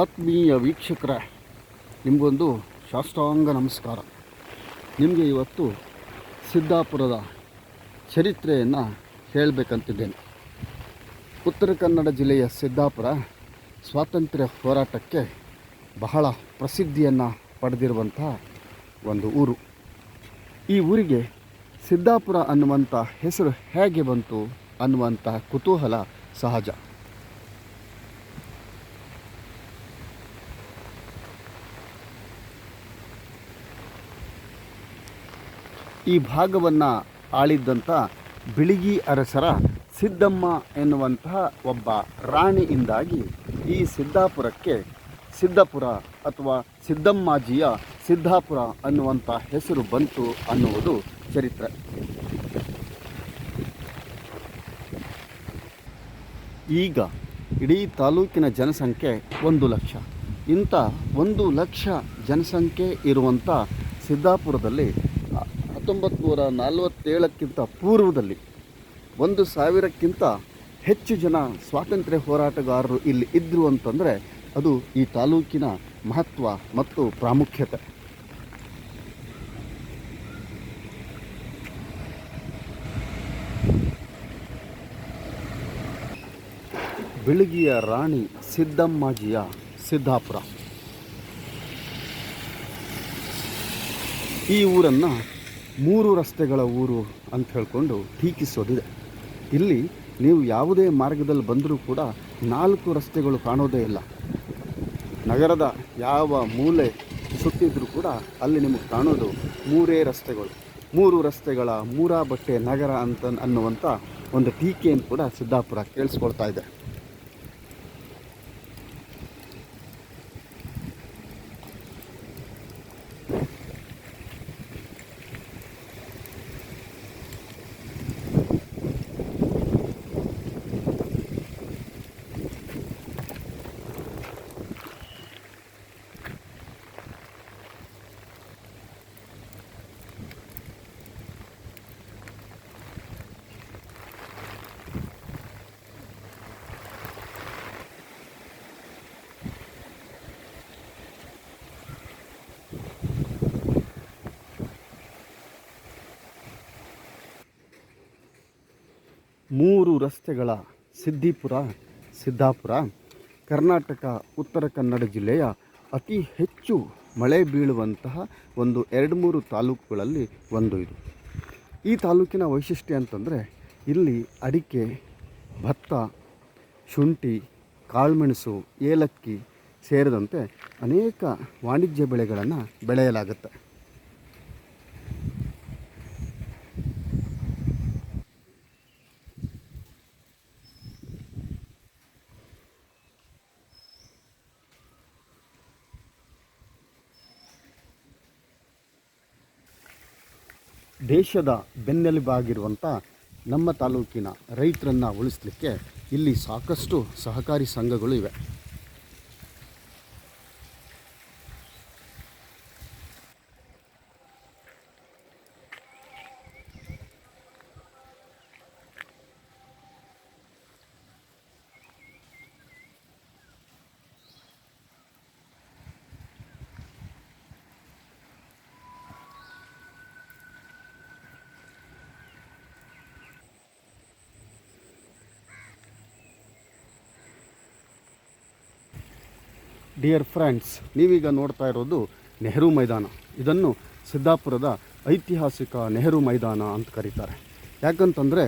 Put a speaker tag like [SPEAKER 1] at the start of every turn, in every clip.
[SPEAKER 1] ಆತ್ಮೀಯ ವೀಕ್ಷಕರ, ನಿಮಗೊಂದು ಶಾಸ್ತ್ರಾಂಗ ನಮಸ್ಕಾರ. ನಿಮಗೆ ಇವತ್ತು ಸಿದ್ದಾಪುರದ ಚರಿತ್ರೆಯನ್ನು ಹೇಳಬೇಕಂತಿದ್ದೇನೆ. ಉತ್ತರ ಕನ್ನಡ ಜಿಲ್ಲೆಯ ಸಿದ್ದಾಪುರ ಸ್ವಾತಂತ್ರ್ಯ ಹೋರಾಟಕ್ಕೆ ಬಹಳ ಪ್ರಸಿದ್ಧಿಯನ್ನು ಪಡೆದಿರುವಂಥ ಒಂದು ಊರು. ಈ ಊರಿಗೆ ಸಿದ್ದಾಪುರ ಅನ್ನುವಂಥ ಹೆಸರು ಹೇಗೆ ಬಂತು ಅನ್ನುವಂಥ ಕುತೂಹಲ ಸಹಜ. ಈ ಭಾಗವನ್ನು ಆಳಿದ್ದಂಥ ಬಿಳಿಗಿ ಅರಸರ ಸಿದ್ದಮ್ಮ ಎನ್ನುವಂತಹ ಒಬ್ಬ ರಾಣಿಯಿಂದಾಗಿ ಈ ಸಿದ್ದಾಪುರಕ್ಕೆ ಸಿದ್ದಪುರ ಅಥವಾ ಸಿದ್ದಮ್ಮಾಜಿಯ ಸಿದ್ದಾಪುರ ಅನ್ನುವಂಥ ಹೆಸರು ಬಂತು ಅನ್ನುವುದು ಚರಿತ್ರೆ. ಈಗ ಇಡೀ ತಾಲೂಕಿನ ಜನಸಂಖ್ಯೆ ಒಂದು ಲಕ್ಷ. ಇಂಥ ಒಂದು ಲಕ್ಷ ಜನಸಂಖ್ಯೆ ಇರುವಂಥ ಸಿದ್ದಾಪುರದಲ್ಲಿ ಹತ್ತೊಂಬತ್ತು ನೂರ ನಲವತ್ತೇಳಕ್ಕಿಂತ ಪೂರ್ವದಲ್ಲಿ ಒಂದು ಸಾವಿರಕ್ಕಿಂತ ಹೆಚ್ಚು ಜನ ಸ್ವಾತಂತ್ರ್ಯ ಹೋರಾಟಗಾರರು ಇಲ್ಲಿ ಇದ್ದರು ಅಂತಂದರೆ ಅದು ಈ ತಾಲೂಕಿನ ಮಹತ್ವ ಮತ್ತು ಪ್ರಾಮುಖ್ಯತೆ. ಬೆಳಗಿಯ ರಾಣಿ ಸಿದ್ದಮ್ಮಾಜಿಯ ಸಿದ್ದಾಪುರ. ಈ ಊರನ್ನು ಮೂರು ರಸ್ತೆಗಳ ಊರು ಅಂತ ಹೇಳ್ಕೊಂಡು ಟೀಕಿಸೋದಿದೆ. ಇಲ್ಲಿ ನೀವು ಯಾವುದೇ ಮಾರ್ಗದಲ್ಲಿ ಬಂದರೂ ಕೂಡ ನಾಲ್ಕು ರಸ್ತೆಗಳು ಕಾಣೋದೇ ಇಲ್ಲ. ನಗರದ ಯಾವ ಮೂಲೆ ಸುತ್ತಿದ್ರೂ ಕೂಡ ಅಲ್ಲಿ ನಿಮಗೆ ಕಾಣೋದು ಮೂರೇ ರಸ್ತೆಗಳು. ಮೂರು ರಸ್ತೆಗಳ ಮೂರ ಬಟ್ಟೆ ನಗರ ಅಂತ ಅನ್ನುವಂಥ ಒಂದು ಟೀಕೆಯನ್ನು ಕೂಡ ಸಿದ್ದಾಪುರ ಕೇಳಿಸ್ಕೊಳ್ತಾ ಇದೆ. ಮೂರು ರಸ್ತೆಗಳ ಸಿದ್ದಿಪುರ ಸಿದ್ದಾಪುರ, ಕರ್ನಾಟಕ, ಉತ್ತರ ಕನ್ನಡ ಜಿಲ್ಲೆಯ ಅತಿ ಹೆಚ್ಚು ಮಳೆ ಬೀಳುವಂತಹ ಒಂದು ಎರಡು ಮೂರು ತಾಲೂಕುಗಳಲ್ಲಿ ಒಂದು ಇದು. ಈ ತಾಲೂಕಿನ ವೈಶಿಷ್ಟ್ಯ ಅಂತಂದರೆ ಇಲ್ಲಿ ಅಡಿಕೆ, ಭತ್ತ, ಶುಂಠಿ, ಕಾಳುಮೆಣಸು, ಏಲಕ್ಕಿ ಸೇರಿದಂತೆ ಅನೇಕ ವಾಣಿಜ್ಯ ಬೆಳೆಗಳನ್ನು ಬೆಳೆಯಲಾಗುತ್ತೆ. ದೇಶದ ಬೆನ್ನೆಲುಬಾಗಿರುವಂಥ ನಮ್ಮ ತಾಲೂಕಿನ ರೈತರನ್ನು ಉಳಿಸಲಿಕ್ಕೆ ಇಲ್ಲಿ ಸಾಕಷ್ಟು ಸಹಕಾರಿ ಸಂಘಗಳು ಇವೆ. ಡಿಯರ್ ಫ್ರೆಂಡ್ಸ್ ನೀವೀಗ ನೋಡ್ತಾ ಇರೋದು ನೆಹರು ಮೈದಾನ. ಇದನ್ನು ಸಿದ್ದಾಪುರದ ಐತಿಹಾಸಿಕ ನೆಹರು ಮೈದಾನ ಅಂತ ಕರೀತಾರೆ. ಯಾಕಂತಂದರೆ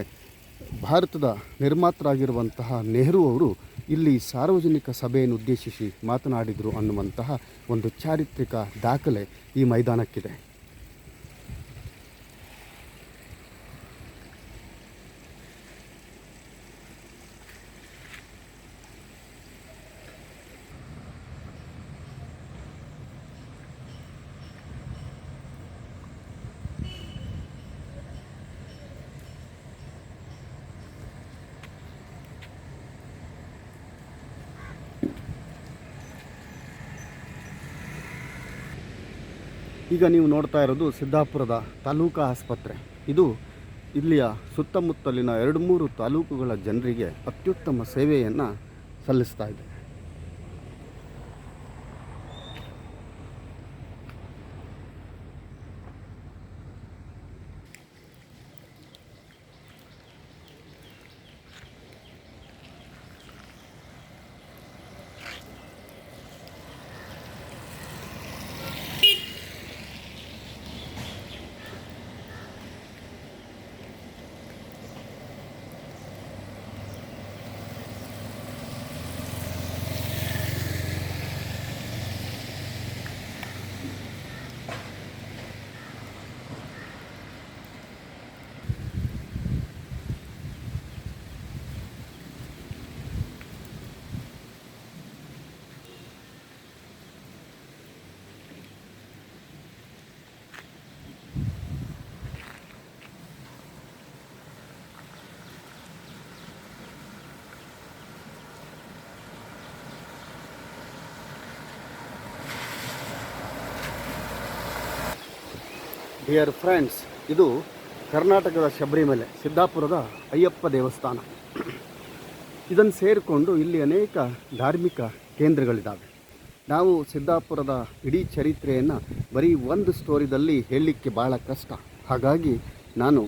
[SPEAKER 1] ಭಾರತದ ನಿರ್ಮಾತರಾಗಿರುವಂತಹ ನೆಹರು ಅವರು ಇಲ್ಲಿ ಸಾರ್ವಜನಿಕ ಸಭೆಯನ್ನು ಉದ್ದೇಶಿಸಿ ಮಾತನಾಡಿದರು ಅನ್ನುವಂತಹ ಒಂದು ಚಾರಿತ್ರಿಕ ದಾಖಲೆ ಈ ಮೈದಾನಕ್ಕಿದೆ. ಈಗ ನೀವು ನೋಡ್ತಾ ಇರೋದು ಸಿದ್ದಾಪುರದ ತಾಲೂಕಾ ಆಸ್ಪತ್ರೆ. ಇದು ಇಲ್ಲಿಯ ಸುತ್ತಮುತ್ತಲಿನ ಎರಡು ಮೂರು ತಾಲೂಕುಗಳ ಜನರಿಗೆ ಅತ್ಯುತ್ತಮ ಸೇವೆಯನ್ನು ಸಲ್ಲಿಸ್ತಾ ಇದೆ. ಡಿಯರ್ ಫ್ರೆಂಡ್ಸ್ ಇದು ಕರ್ನಾಟಕದ ಶಬರಿಮಲೆ, ಸಿದ್ದಾಪುರದ ಅಯ್ಯಪ್ಪ ದೇವಸ್ಥಾನ. ಇದನ್ನು ಸೇರಿಕೊಂಡು ಇಲ್ಲಿ ಅನೇಕ ಧಾರ್ಮಿಕ ಕೇಂದ್ರಗಳಿದ್ದಾವೆ ನಾವು ಸಿದ್ದಾಪುರದ ಇಡೀ ಚರಿತ್ರೆಯನ್ನು ಬರೀ ಒಂದು ಸ್ಟೋರಿದಲ್ಲಿ ಹೇಳಲಿಕ್ಕೆ ಭಾಳ ಕಷ್ಟ. ಹಾಗಾಗಿ ನಾನು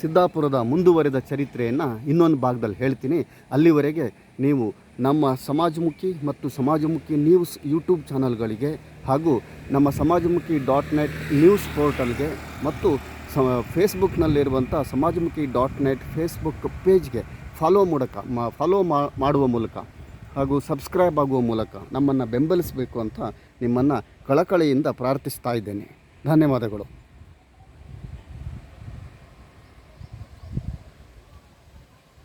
[SPEAKER 1] ಸಿದ್ದಾಪುರದ ಮುಂದುವರೆದ ಚರಿತ್ರೆಯನ್ನು ಇನ್ನೊಂದು ಭಾಗದಲ್ಲಿ ಹೇಳ್ತೀನಿ. ಅಲ್ಲಿವರೆಗೆ ನೀವು ನಮ್ಮ ಸಮಾಜಮುಖಿ ಮತ್ತು ಸಮಾಜಮುಖಿ ನ್ಯೂಸ್ ಯೂಟ್ಯೂಬ್ ಚಾನಲ್ಗಳಿಗೆ ಹಾಗೂ ನಮ್ಮ ಸಮಾಜಮುಖಿ ಡಾಟ್ ನೆಟ್ ನ್ಯೂಸ್ ಪೋರ್ಟಲ್ಗೆ ಮತ್ತು ಸ, ಫೇಸ್ಬುಕ್ನಲ್ಲಿರುವಂಥ ಸಮಾಜಮುಖಿ ಡಾಟ್ ನೆಟ್ ಫೇಸ್ಬುಕ್ ಪೇಜ್ಗೆ ಫಾಲೋ ಮೂಲಕ, ಮಾ, ಫಾಲೋ ಮಾಡುವ ಮೂಲಕ ಹಾಗೂ ಸಬ್ಸ್ಕ್ರೈಬ್ ಆಗುವ ಮೂಲಕ ನಮ್ಮನ್ನು ಬೆಂಬಲಿಸಬೇಕು ಅಂತ ನಿಮ್ಮನ್ನು ಕಳಕಳಿಯಿಂದ ಪ್ರಾರ್ಥಿಸ್ತಾ ಇದ್ದೇನೆ. ಧನ್ಯವಾದಗಳು.